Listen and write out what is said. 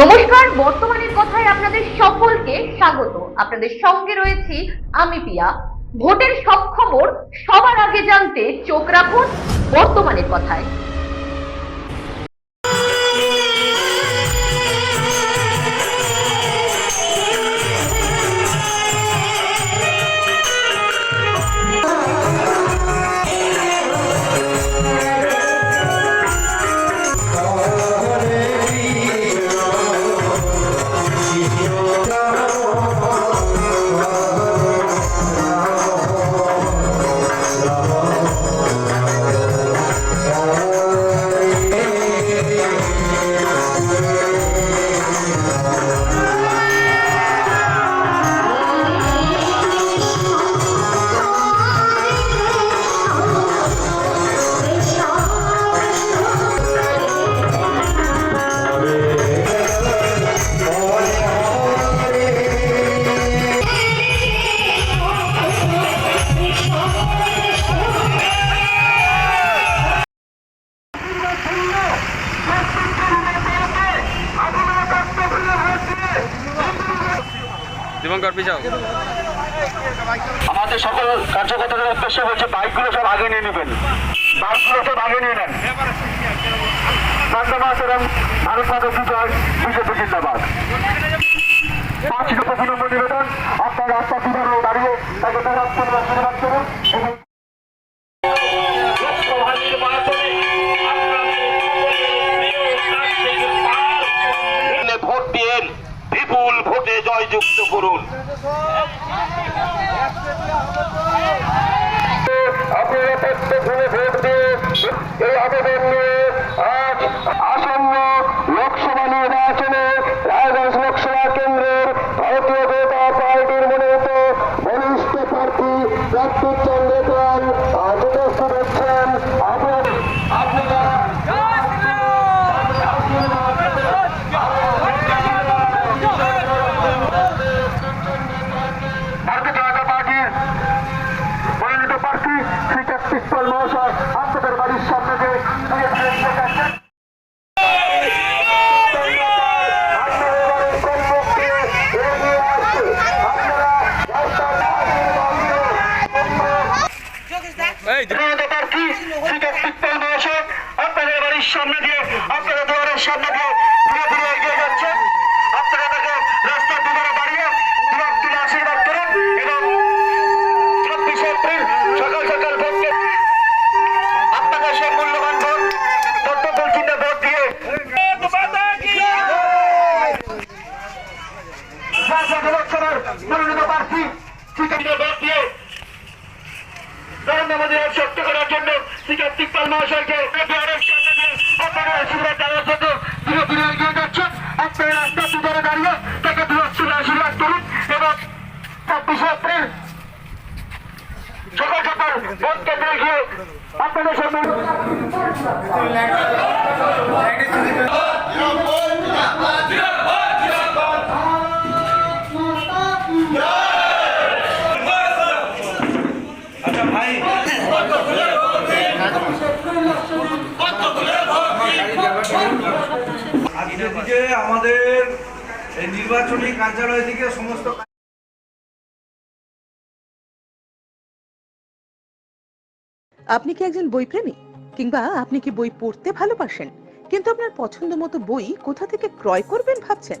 নমস্কার, বর্তমানের কথায় আপনাদের সকলকে স্বাগত। আপনাদের সঙ্গে রয়েছি আমি পিয়া। ভোটের সব খবর সবার আগে জানতে চোখ রাখুন বর্তমানের কথায়। দীপঙ্কর পিছাও আমাদের সকল কার্যকর্তাদের উদ্দেশ্যে বলছে বাইকগুলো সব আগে নিয়ে নেবেন। বাইকগুলো সব আগে নিয়ে নেন। এবং ভারত মাতা বিজয় বিজেপি জিন্দাবাদ। পাঁচ লক্ষ বিলম্ব নিবেদন। আপনার রাস্তা দুধারে দাঁড়িয়ে তাকে মেহরাত করুন ভোটে জয়যুক্ত করুন। আপনারা প্রত্যেক ভোট দিয়ে এই আবেদন নিয়ে আজ আসন্ন লোকসভা নির্বাচনে রায়গঞ্জ লোকসভা কেন্দ্রের ভারতীয় জনতা পার্টির মনোনীত বলিষ্ঠ প্রার্থী প্রত্যুত চন্দ্র পাল আজ উপস্থিত হচ্ছেন আপনার আপনারা ভারতীয় জনতা পার্টির মনোনীত প্রার্থী শ্রী কার্তিক পাল মহাশয় আপনাদের বাড়ির সামনে যে দিয়ে দিয়ে দিয়ে যাচ্ছেন। আপনারা এবারে সম্মুখে এগিয়ে আসছে। আপনারা রাস্তার ধারে দাঁড়িয়ে এই জনতা প্রার্থী শ্রী কার্তিক পাল মহাশয় আপনাদের বাড়ির সামনে দিয়ে আপনাদের দুয়ারের সামনে দিয়ে ধীরে ধীরে এগিয়ে যাচ্ছেন আপনারা তাকে রাস্তার দুধারে দাঁড়িয়ে দুয়ার তুলে আশীর্বাদ করুন এবং ছাব্বিশে এপ্রিল সকাল সকাল ভোটকে আপনাদের সব মূল্যবান ভোট কর্তব্য চিন্তা ভোট দিয়ে জাতীয় লোকসভার মনোনীত প্রার্থী শ্রীকান্ত ভোট দিয়ে নরেন্দ্র মোদী শক্ত করার জন্য শ্রী কার্তিক পাল মহাশয়কে আপনারা আশীর্বাদ দেওয়ার জন্য ধীরে ধীরে এগিয়ে যাচ্ছেন আপনারা রাস্তার দুধারে দাঁড়িয়ে তাকে তুলে আশীর্বাদ করুন এবং ছাব্বিশে এপ্রিল সকাল সকাল ভোট কেন্দ্রে গিয়ে আপনাদের সামনে আমাদের এই নির্বাচনী কার্যালয় থেকে সমস্ত আপনি কি একজন বই প্রেমী কিংবা আপনি কি বই পড়তে ভালোবাসেন? কিন্তু আপনার পছন্দ মতো বই কোথা থেকে ক্রয় করবেন ভাবছেন?